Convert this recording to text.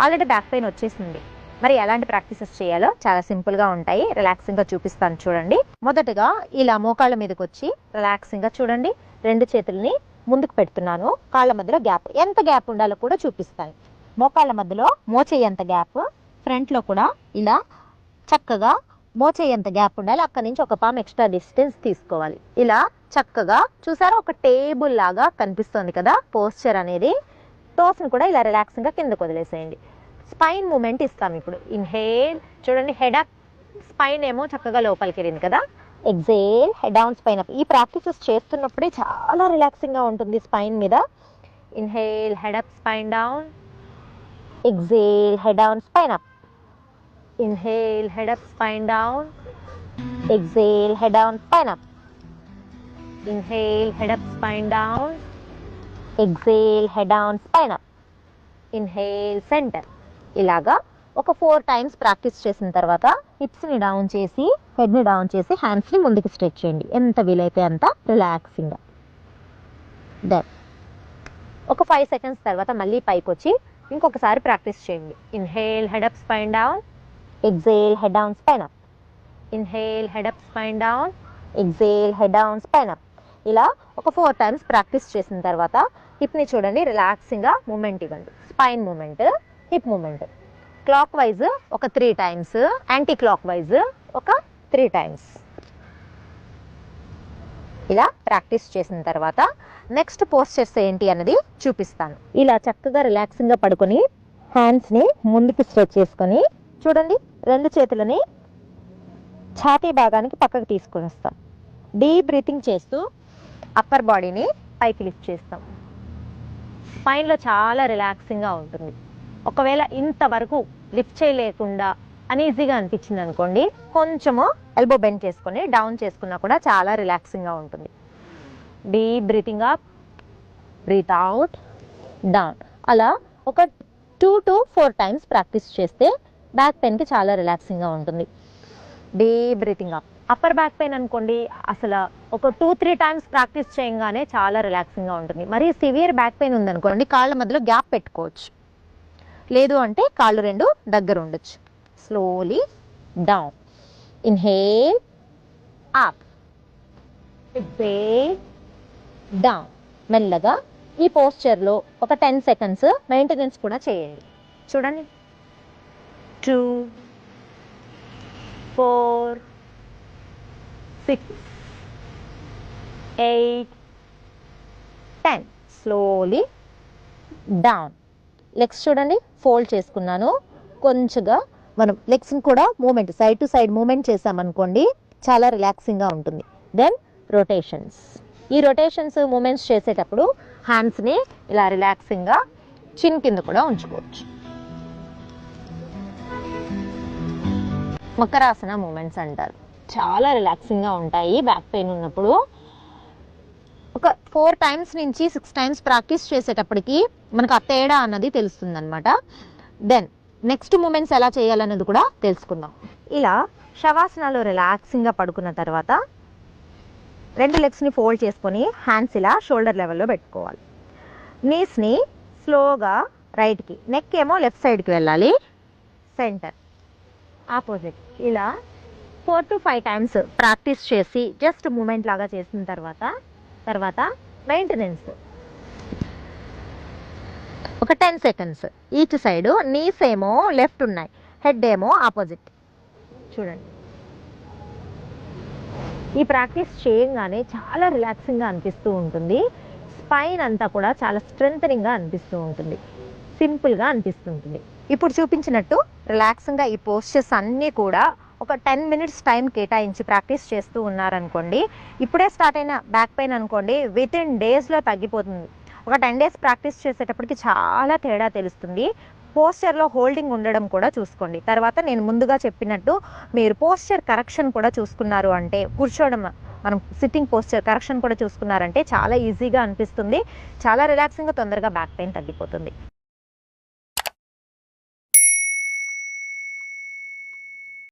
Already back pain వచ్చేసింది. మరి ఎలాంటి ప్రాక్టీసెస్ చేయాలో చాలా సింపుల్గా ఉంటాయి. రిలాక్సింగ్గా చూపిస్తాను చూడండి. మొదటగా ఇలా మోకాళ్ళ మీదకి వచ్చి రిలాక్సింగ్గా చూడండి. రెండు చేతుల్ని ముందుకు పెడుతున్నాను. కాళ్ళ మధ్యలో గ్యాప్. ఎంత గ్యాప్ ఉండాలో కూడా చూపిస్తాను. మోకాళ్ళ మధ్యలో మోచేయంత గ్యాప్. ఫ్రంట్లో కూడా ఇలా చక్కగా మోచేయంత గ్యాప్ ఉండాలి. అక్కడి నుంచి ఒక పామ్ ఎక్స్ట్రా డిస్టెన్స్ తీసుకోవాలి. ఇలా చక్కగా చూసారా? ఒక టేబుల్ లాగా కనిపిస్తుంది కదా? పోస్చర్ అనేది. టోస్ని కూడా ఇలా రిలాక్సింగ్గా కిందకు వదిలేసేయండి. స్పైన్ మూమెంట్ ఇస్తాం ఇప్పుడు. ఇన్హేల్ చూడండి హెడ్ అప్ స్పైన్ ఏమో చక్కగా లోపలికి వెళ్ళింది కదా. Exhale head down spine up. ఈ ప్రాక్టీసెస్ చేస్తున్నప్పుడే చాలా రిలాక్సింగ్గా ఉంటుంది స్పైన్ మీద. Inhale head up spine down. Exhale head down spine up. Inhale head up spine down. Exhale head down spine up. Inhale head up spine down. Exhale head on spine up inhale center ఇలాగా ఒక four times practice చేసిన తర్వాత హిప్స్ని down చేసి హెడ్ని down చేసి హ్యాండ్స్ని ముందుకు stretch చేయండి. ఎంత వీలైతే అంత రిలాక్సింగ్గా దెన్ ఒక ఫైవ్ సెకండ్స్ తర్వాత మళ్ళీ పైకి వచ్చి ఇంకొకసారి ప్రాక్టీస్ చేయండి. Inhale head up spine down exhale head down spine up inhale head up spine down exhale head down spine up ఇలా ఒక ఫోర్ టైమ్స్ ప్రాక్టీస్ చేసిన తర్వాత హిప్ని చూడండి రిలాక్సింగ్గా మూమెంట్ ఇవ్వండి. Spine moment hip moment clockwise ఒక three times anti clock wise ఒక త్రీ టైమ్స్ ఇలా ప్రాక్టీస్ చేసిన తర్వాత నెక్స్ట్ పోస్చర్స్ ఏంటి అన్నది చూపిస్తాను. ఇలా చక్కగా రిలాక్సింగ్గా పడుకొని హ్యాండ్స్ని ముందుకు స్ట్రెచ్ చేసుకొని చూడండి రెండు చేతులని ఛాతీ భాగానికి పక్కకు తీసుకొని వస్తాం. డీప్ బ్రీతింగ్ చేస్తూ అప్పర్ బాడీని పైకి లిఫ్ట్ చేస్తాం. స్పైన్లో చాలా రిలాక్సింగ్గా ఉంటుంది. ఒకవేళ ఇంతవరకు లిఫ్ట్ చేయలేకుండా అన్ఈజీగా అనిపించింది అనుకోండి కొంచెము ఎల్బో బెండ్ చేసుకొని డౌన్ చేసుకున్నా కూడా చాలా రిలాక్సింగ్గా ఉంటుంది. Deep breathing up breath out down అలా ఒక two to four times practice చేస్తే బ్యాక్ పెయిన్కి చాలా రిలాక్సింగ్గా ఉంటుంది. Deep breathing up upper back pain అనుకోండి అసలు ఒక టూ త్రీ టైమ్స్ ప్రాక్టీస్ చేయగానే చాలా రిలాక్సింగ్గా ఉంటుంది. మరి సివియర్ బ్యాక్ పెయిన్ ఉందనుకోండి కాళ్ళ మధ్యలో గ్యాప్ పెట్టుకోవచ్చు. లేదు అంటే కాళ్ళు రెండు దగ్గర ఉండొచ్చు. Slowly down inhale up exhale down మెల్లగా ఈ పోస్చర్లో ఒక టెన్ సెకండ్స్ మెయింటెనెన్స్ కూడా చేయండి. చూడండి. Two four six eight ten slowly down legs చూడండి ఫోల్డ్ చేసుకున్నాను. కొంచెంగా మనం లెగ్స్ని కూడా moment side to side moment చేసామనుకోండి చాలా రిలాక్సింగ్గా ఉంటుంది. దెన్ రొటేషన్స్ ఈ రొటేషన్స్ మూమెంట్స్ చేసేటప్పుడు హ్యాండ్స్ని ఇలా రిలాక్సింగ్గా చిన్ కింద కూడా ఉంచుకోవచ్చు. మకరాసన మూమెంట్స్ అంటారు. చాలా రిలాక్సింగ్గా ఉంటాయి బ్యాక్ పెయిన్ ఉన్నప్పుడు. ఒక ఫోర్ టైమ్స్ నుంచి సిక్స్ టైమ్స్ ప్రాక్టీస్ చేసేటప్పటికి మనకు ఆ తేడా అన్నది తెలుస్తుంది అనమాట దెన్ నెక్స్ట్ మూమెంట్స్ ఎలా చేయాలన్నది కూడా తెలుసుకుందాం. ఇలా శవాసనాలు రిలాక్సింగ్గా పడుకున్న తర్వాత రెండు లెగ్స్ని ఫోల్డ్ చేసుకొని హ్యాండ్స్ ఇలా షోల్డర్ లెవెల్లో పెట్టుకోవాలి. నీస్ని స్లోగా రైట్కి నెక్ ఏమో లెఫ్ట్ సైడ్కి వెళ్ళాలి. సెంటర్ ఆపోజిట్ ఇలా four to five times practice చేసి జస్ట్ మూమెంట్ లాగా చేసిన తర్వాత తర్వాత మెయింటెనెన్స్ ఒక ten seconds each side knees ఏమో లెఫ్ట్ ఉన్నాయి. హెడ్ ఏమో ఆపోజిట్ చూడండి. ఈ ప్రాక్టీస్ చేయగానే చాలా రిలాక్సింగ్గా అనిపిస్తూ ఉంటుంది. స్పైన్ అంతా కూడా చాలా స్ట్రెంథనింగ్గా అనిపిస్తూ ఉంటుంది. సింపుల్గా అనిపిస్తుంటుంది ఇప్పుడు చూపించినట్టు రిలాక్సింగ్గా ఈ పోస్చర్స్ అన్నీ కూడా ఒక టెన్ మినిట్స్ టైం కేటాయించి ప్రాక్టీస్ చేస్తూ ఉన్నారనుకోండి ఇప్పుడే స్టార్ట్ అయిన బ్యాక్ పెయిన్ అనుకోండి విత్ ఇన్ డేస్లో తగ్గిపోతుంది. ఒక టెన్ డేస్ ప్రాక్టీస్ చేసేటప్పటికి చాలా తేడా తెలుస్తుంది. పోస్చర్లో హోల్డింగ్ ఉండడం కూడా చూసుకోండి. తర్వాత నేను ముందుగా చెప్పినట్టు మీరు పోస్చర్ కరెక్షన్ కూడా చూసుకున్నారు అంటే కూర్చోవడం మనం సిట్టింగ్ పోస్చర్ కరెక్షన్ కూడా చూసుకున్నారంటే చాలా ఈజీగా అనిపిస్తుంది. చాలా రిలాక్సింగ్గా తొందరగా బ్యాక్ పెయిన్ తగ్గిపోతుంది.